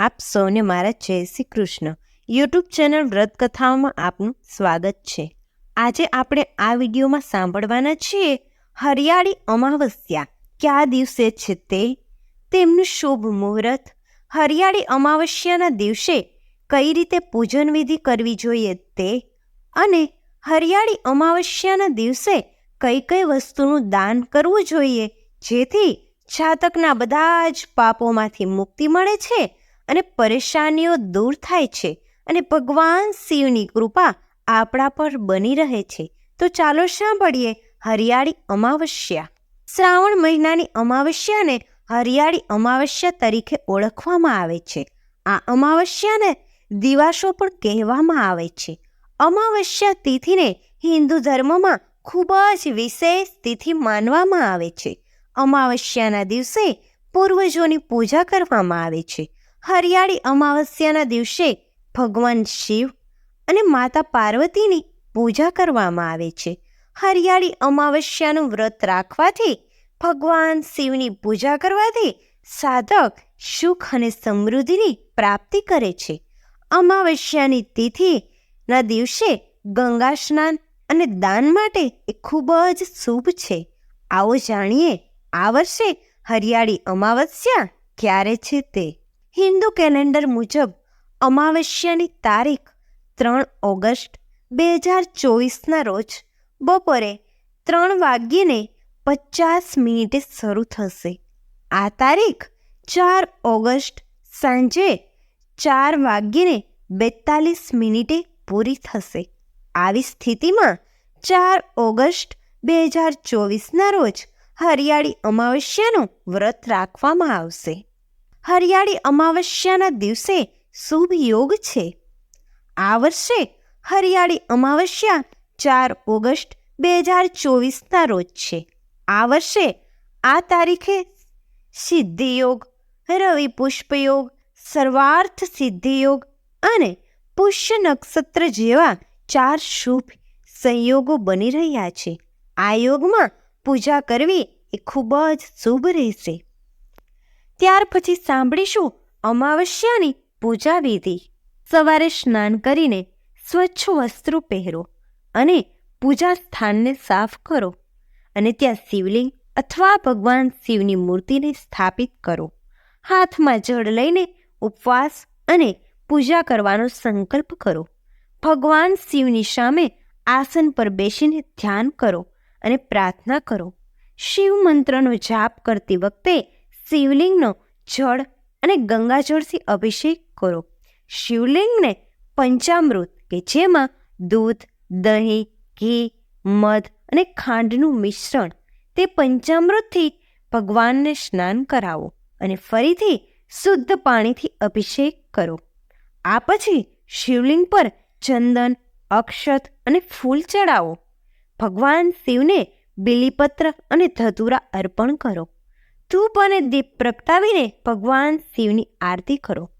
આપ સૌને મારા જય શ્રી કૃષ્ણ. યુટ્યુબ ચેનલ વ્રત કથાઓમાં આપનું સ્વાગત છે. આજે આપણે આ વિડીયોમાં સાંભળવાના છીએ હરિયાળી અમાવસ્યા. કયા દિવસે છે તે? તેમનું શુભ મુહૂર્ત. હરિયાળી અમાવસ્યાના દિવસે કઈ રીતે પૂજન વિધિ કરવી જોઈએ તે? અને હરિયાળી અમાવસ્યાના દિવસે કઈ કઈ વસ્તુનું દાન કરવું જોઈએ જેથી જાતકના બધા જ પાપોમાંથી મુક્તિ મળે છે? અને પરેશાનીઓ દૂર થાય છે અને ભગવાન શિવની કૃપા આપણા પર બની રહે છે. તો ચાલો સાંભળીએ હરિયાળી અમાવસ્યા. શ્રાવણ મહિનાની અમાવસ્યાને હરિયાળી અમાવસ્યા તરીકે ઓળખવામાં આવે છે. આ અમાવસ્યાને દિવાસો પણ કહેવામાં આવે છે. અમાવસ્યા તિથિને હિન્દુ ધર્મમાં ખૂબ જ વિશેષ તિથિ માનવામાં આવે છે. અમાવસ્યાના દિવસે પૂર્વજોની પૂજા કરવામાં આવે છે. હરિયાળી અમાવસ્યાના દિવસે ભગવાન શિવ અને માતા પાર્વતીની પૂજા કરવામાં આવે છે. હરિયાળી અમાવસ્યાનું વ્રત રાખવાથી ભગવાન શિવની પૂજા કરવાથી સાધક સુખ અને સમૃદ્ધિની પ્રાપ્તિ કરે છે. અમાવસ્યાની તિથિના દિવસે ગંગા સ્નાન અને દાન માટે એ ખૂબ જ શુભ છે. આવો જાણીએ આ વર્ષે હરિયાળી અમાવસ્યા ક્યારે છે તે? હિન્દુ કેલેન્ડર મુજબ અમાવસ્યાની તારીખ ત્રણ ઓગસ્ટ બે હજાર ચોવીસના રોજ બપોરે ત્રણ વાગ્યે પચાસ મિનિટે શરૂ થશે. આ તારીખ ચાર ઓગસ્ટ સાંજે ચાર વાગ્યે બેતાલીસ મિનિટે પૂરી થશે. આવી સ્થિતિમાં ચાર ઓગસ્ટ બે હજાર ચોવીસના રોજ હરિયાળી અમાવસ્યાનું વ્રત રાખવામાં આવશે. હરિયાળી અમાવસ્યાના દિવસે શુભ યોગ છે. આ વર્ષે હરિયાળી અમાવસ્યા ચાર ઓગસ્ટ બે હજાર ચોવીસના રોજ છે. આ વર્ષે આ તારીખે સિદ્ધિયોગ, રવિ પુષ્પયોગ, સર્વાર્થ સિદ્ધિયોગ અને પુષ્ય નક્ષત્ર જેવા ચાર શુભ સંયોગો બની રહ્યા છે. આ યોગમાં પૂજા કરવી એ ખૂબ જ શુભ રહેશે. ત્યાર પછી સાંભળીશું અમાવસ્યાની પૂજા વિધિ. સવારે સ્નાન કરીને સ્વચ્છ વસ્ત્રો પહેરો અને પૂજા સ્થાનને સાફ કરો અને ત્યાં શિવલિંગ અથવા ભગવાન શિવની મૂર્તિને સ્થાપિત કરો. હાથમાં જળ લઈને ઉપવાસ અને પૂજા કરવાનો સંકલ્પ કરો. ભગવાન શિવની સામે આસન પર બેસીને ધ્યાન કરો અને પ્રાર્થના કરો. શિવ મંત્રનો જાપ કરતી વખતે શિવલિંગનો જળ અને ગંગાજળથી અભિષેક કરો. શિવલિંગને પંચામૃત કે જેમાં દૂધ, દહીં, ઘી, મધ અને ખાંડનું મિશ્રણ તે પંચામૃતથી ભગવાનને સ્નાન કરાવો અને ફરીથી શુદ્ધ પાણીથી અભિષેક કરો. આ પછી શિવલિંગ પર ચંદન, અક્ષત અને ફૂલ ચડાવો. ભગવાન શિવને બિલીપત્ર અને ધતુરા અર્પણ કરો. ધૂપ અને દીપ પ્રગટાવીને ભગવાન શિવની આરતી કરો.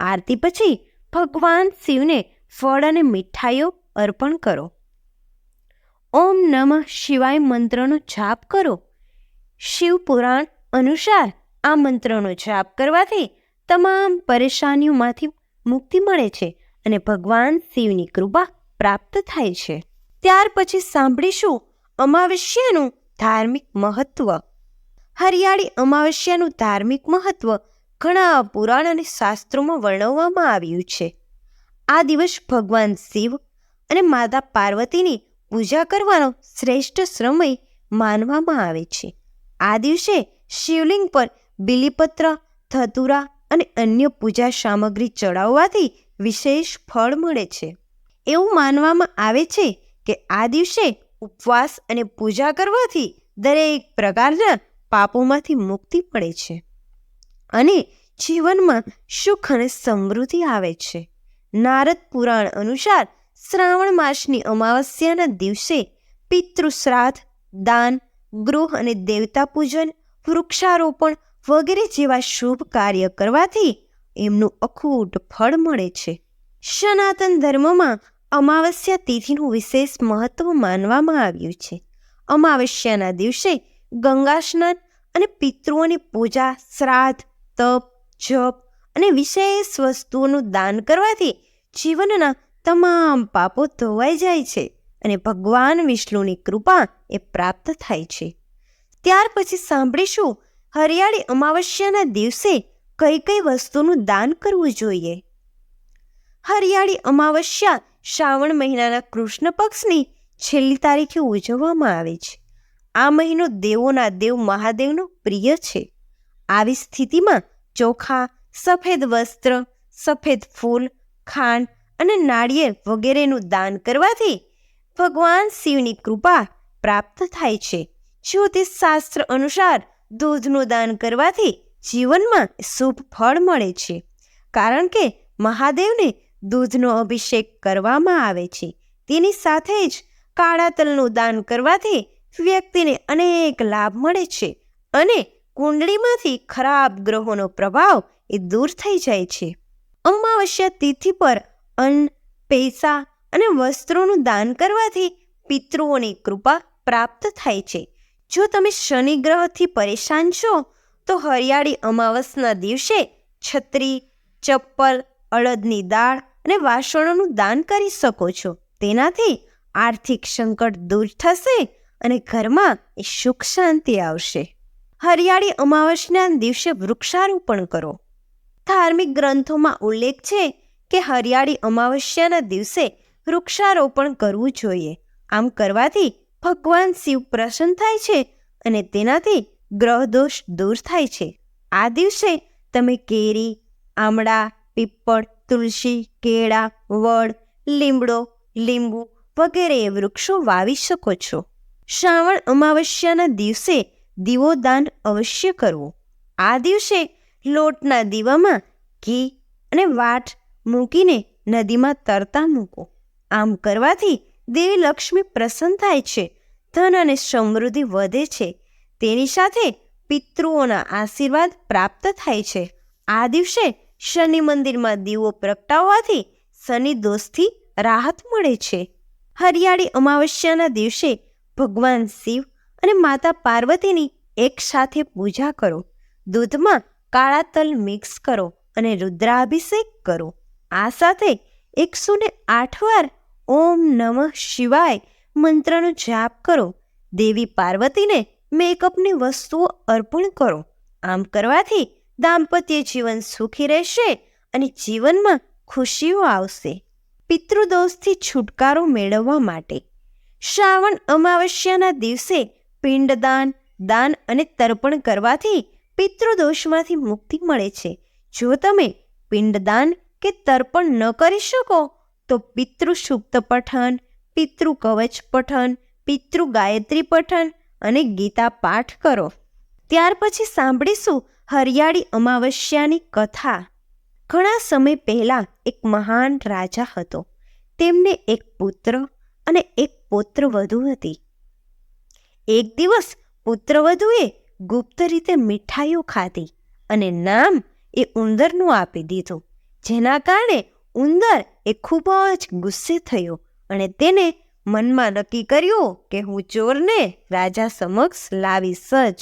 આરતી પછી ભગવાન શિવને ફળ અને મીઠાઈઓ અર્પણ કરો. ઓમ નમઃ શિવાય મંત્રનો જાપ કરો. શિવ પુરાણ અનુસાર આ મંત્રનો જાપ કરવાથી તમામ પરેશાનીઓમાંથી મુક્તિ મળે છે અને ભગવાન શિવની કૃપા પ્રાપ્ત થાય છે. ત્યાર પછી સાંભળીશું અમાવિષ્યનું ધાર્મિક મહત્વ. હરિયાળી અમાવસ્યાનું ધાર્મિક મહત્વ ઘણા પુરાણ અને શાસ્ત્રોમાં વર્ણવવામાં આવ્યું છે. આ દિવસ ભગવાન શિવ અને માતા પાર્વતીની પૂજા કરવાનો શ્રેષ્ઠ સમય માનવામાં આવે છે. આ દિવસે શિવલિંગ પર બિલીપત્ર, ધતુરા અને અન્ય પૂજા સામગ્રી ચડાવવાથી વિશેષ ફળ મળે છે. એવું માનવામાં આવે છે કે આ દિવસે ઉપવાસ અને પૂજા કરવાથી દરેક પ્રકારના પાપોમાંથી મુક્તિ મળે છે. અને જીવનમાં સુખ અને સમૃદ્ધિ આવે છે. નારદ પુરાણ અનુસાર શ્રાવણ માસની અમાવસ્યાના દિવસે પિતૃશ્રાદ્ધ દાન, ગૃહ અને દેવતા પૂજન, વૃક્ષારોપણ વગેરે જેવા શુભ કાર્ય કરવાથી એમનું અખૂટ ફળ મળે છે. સનાતન ધર્મમાં અમાવસ્યા તિથિનું વિશેષ મહત્વ માનવામાં આવ્યું છે. અમાવસ્યાના દિવસે ગંગા સ્નાન અને પિતૃઓની પૂજા, શ્રાદ્ધ, તપ, જપ અને વિશેષ વસ્તુઓનું દાન કરવાથી જીવનના તમામ પાપો ધોવાઈ જાય છે અને ભગવાન વિષ્ણુની કૃપા એ પ્રાપ્ત થાય છે. ત્યાર પછી સાંભળીશું હરિયાળી અમાવસ્યાના દિવસે કઈ કઈ વસ્તુનું દાન કરવું જોઈએ. હરિયાળી અમાવસ્યા શ્રાવણ મહિનાના કૃષ્ણ પક્ષની છેલ્લી તારીખે ઉજવવામાં આવે છે. આ મહિનો દેવોના દેવ મહાદેવનો પ્રિય છે. આવી સ્થિતિમાં ચોખા, સફેદ વસ્ત્ર, સફેદ ફૂલ, ખાંડ અને નાળિયેર વગેરેનું દાન કરવાથી ભગવાન શિવની કૃપા પ્રાપ્ત થાય છે. જ્યોતિષ શાસ્ત્ર અનુસાર દૂધનું દાન કરવાથી જીવનમાં શુભ ફળ મળે છે. કારણ કે મહાદેવને દૂધનો અભિષેક કરવામાં આવે છે. તેની સાથે જ કાળા તલનું દાન કરવાથી વ્યક્તિને અનેક લાભ મળે છે અને કુંડળીમાંથી ખરાબ ગ્રહોનો પ્રભાવ એ દૂર થઈ જાય છે. અમાવસ્યા તિથિ પર અન્ન, પૈસા અને વસ્ત્રોનું દાન કરવાથી પિતૃઓની કૃપા પ્રાપ્ત થાય છે. જો તમે શનિ ગ્રહથી પરેશાન છો, તો હરિયાળી અમાવસના દિવસે છત્રી, ચપ્પલ, અડદની દાળ અને વાસણોનું દાન કરી શકો છો. તેનાથી આર્થિક સંકટ દૂર થશે અને ઘરમાં એ સુખ શાંતિ આવશે. હરિયાળી અમાવસના દિવસે વૃક્ષારોપણ કરો. ધાર્મિક ગ્રંથોમાં ઉલ્લેખ છે કે હરિયાળી અમાવસ્યાના દિવસે વૃક્ષારોપણ કરવું જોઈએ. આમ કરવાથી ભગવાન શિવ પ્રસન્ન થાય છે અને તેનાથી ગ્રહ દોષ દૂર થાય છે. આ દિવસે તમે કેરી, આમળા, પીપળ, તુલસી, કેળા, વડ, લીમડો, લીંબુ વગેરે વૃક્ષો વાવી શકો છો. શ્રાવણ અમાવસ્યાના દિવસે દીવો દાન અવશ્ય કરવું. આ દિવસે લોટના દીવામાં ઘી અને વાટ મૂકીને નદીમાં તરતા મૂકો. આમ કરવાથી દેવી લક્ષ્મી પ્રસન્ન થાય છે, ધન અને સમૃદ્ધિ વધે છે. તેની સાથે પિતૃઓના આશીર્વાદ પ્રાપ્ત થાય છે. આ દિવસે શનિ મંદિરમાં દીવો પ્રગટાવવાથી શનિ દોષથી રાહત મળે છે. હરિયાળી અમાવસ્યાના દિવસે ભગવાન શિવ અને માતા પાર્વતીની એક સાથે પૂજા કરો. દૂધમાં કાળા તલ મિક્સ કરો અને રુદ્રાભિષેક કરો. આ સાથે એકસો ને આઠ વાર ઓમ નમઃ શિવાય મંત્રનો જાપ કરો. દેવી પાર્વતીને મેકઅપની વસ્તુઓ અર્પણ કરો. આમ કરવાથી દાંપત્ય જીવન સુખી રહેશે અને જીવનમાં ખુશીઓ આવશે. પિતૃદોષથી છુટકારો મેળવવા માટે શ્રાવણ અમાવસ્યાના દિવસે પિંડદાન, દાન અને તર્પણ કરવાથી પિતૃદોષમાંથી મુક્તિ મળે છે. જો તમે પિંડદાન કે તર્પણ ન કરી શકો, તો પિતૃ સુપ્ત પઠન પિતૃ કવચ પઠન પિતૃ ગાયત્રી પઠન અને ગીતા પાઠ કરો. ત્યાર પછી સાંભળીશું હરિયાળી અમાવસ્યાની કથા. ઘણા સમય પહેલાં એક મહાન રાજા હતો. તેમને એક પુત્ર અને એક પુત્ર વધુ હતી. એક દિવસ પુત્રવધુએ ગુપ્ત રીતે મીઠાઈઓ ખાધી અને નામ એ ઉંદરનું આપી દીધું, જેના કારણે ઉંદર એ ખૂબ જ ગુસ્સે થયો અને તેને મનમાં નક્કી કર્યું કે હું ચોરને રાજા સમક્ષ લાવીશ જ.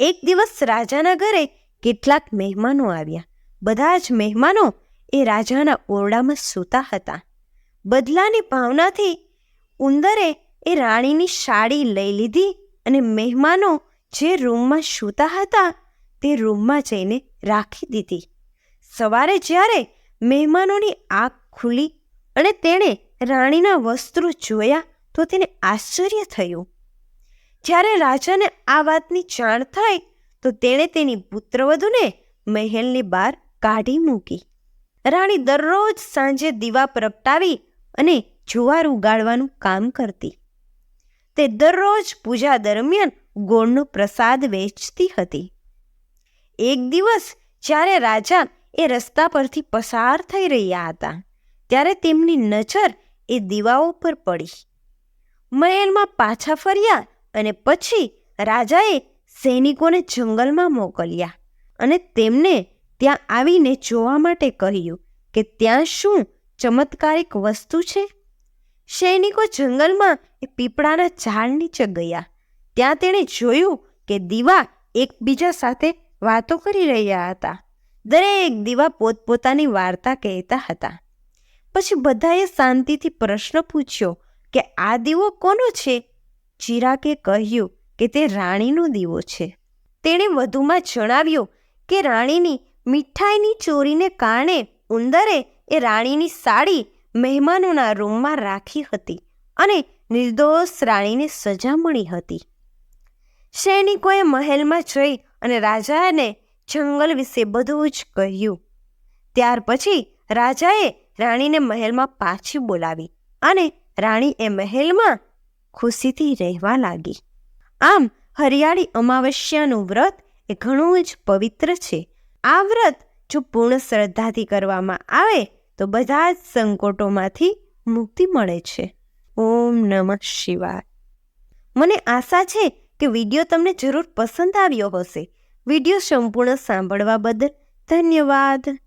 એક દિવસ રાજાના ઘરે કેટલાક મહેમાનો આવ્યા. બધા જ મહેમાનો એ રાજાના ઓરડામાં સૂતા હતા. બદલાની ભાવનાથી ઉંદરે એ રાણીની સાડી લઈ લીધી અને મહેમાનો જે રૂમમાં સૂતા હતા તે રૂમમાં જઈને રાખી દીધી. સવારે જ્યારે મહેમાનોની આંખ ખુલી અને તેણે રાણીના વસ્ત્રો જોયા તો તેને આશ્ચર્ય થયું. જ્યારે રાજાને આ વાતની જાણ થઈ તો તેણે તેની પુત્રવધૂને મહેલની બહાર કાઢી મૂકી. રાણી દરરોજ સાંજે દીવા પ્રગટાવી અને જુવાર ઉગાડવાનું કામ કરતી. તે દરરોજ પૂજા દરમિયાન ગોળનો પ્રસાદ વેચતી હતી. એક દિવસ જ્યારે રાજા એ રસ્તા પરથી પસાર થઈ રહ્યા હતા, ત્યારે તેમની નજર એ દીવાઓ પર પડી. મહેલમાં પાછા ફર્યા અને પછી રાજાએ સૈનિકોને જંગલમાં મોકલ્યા અને તેમને ત્યાં આવીને જોવા માટે કહ્યું કે ત્યાં શું ચમત્કારિક વસ્તુ છે? સૈનિકો જંગલમાં એ પીપળાના ઝાડ નીચે ગયા. ત્યાં તેણે જોયું કે દીવા એકબીજા સાથે વાતો કરી રહ્યા હતા. દરેક દીવા પોતપોતાની વાર્તા કહેતા હતા. પછી બધાએ શાંતિથી પ્રશ્ન પૂછ્યો કે આ દીવો કોનો છે? ચિરાકે કહ્યું કે તે રાણીનો દીવો છે. તેણે વધુમાં જણાવ્યું કે રાણીની મીઠાઈની ચોરીને કારણે ઉંદરે એ રાણીની સાડી મહેમાનોના રૂમમાં રાખી હતી અને નિર્દોષ રાણીને સજા મળી હતી. સૈનિકોએ મહેલમાં જઈ અને રાજાને જંગલ વિશે બધું જ કહ્યું. ત્યાર પછી રાજાએ રાણીને મહેલમાં પાછી બોલાવી અને રાણી એ મહેલમાં ખુશીથી રહેવા લાગી. આમ હરિયાળી અમાવસ્યાનું વ્રત એ ઘણું જ પવિત્ર છે. આ વ્રત જો પૂર્ણ શ્રદ્ધાથી કરવામાં આવે તો બધા જ સંકોટોમાંથી મુક્તિ મળે છે. ઓમ નમઃ શિવાય. મને આશા છે કે વીડિયો તમને જરૂર પસંદ આવ્યો હશે. વીડિયો સંપૂર્ણ સાંભળવા બદલ ધન્યવાદ.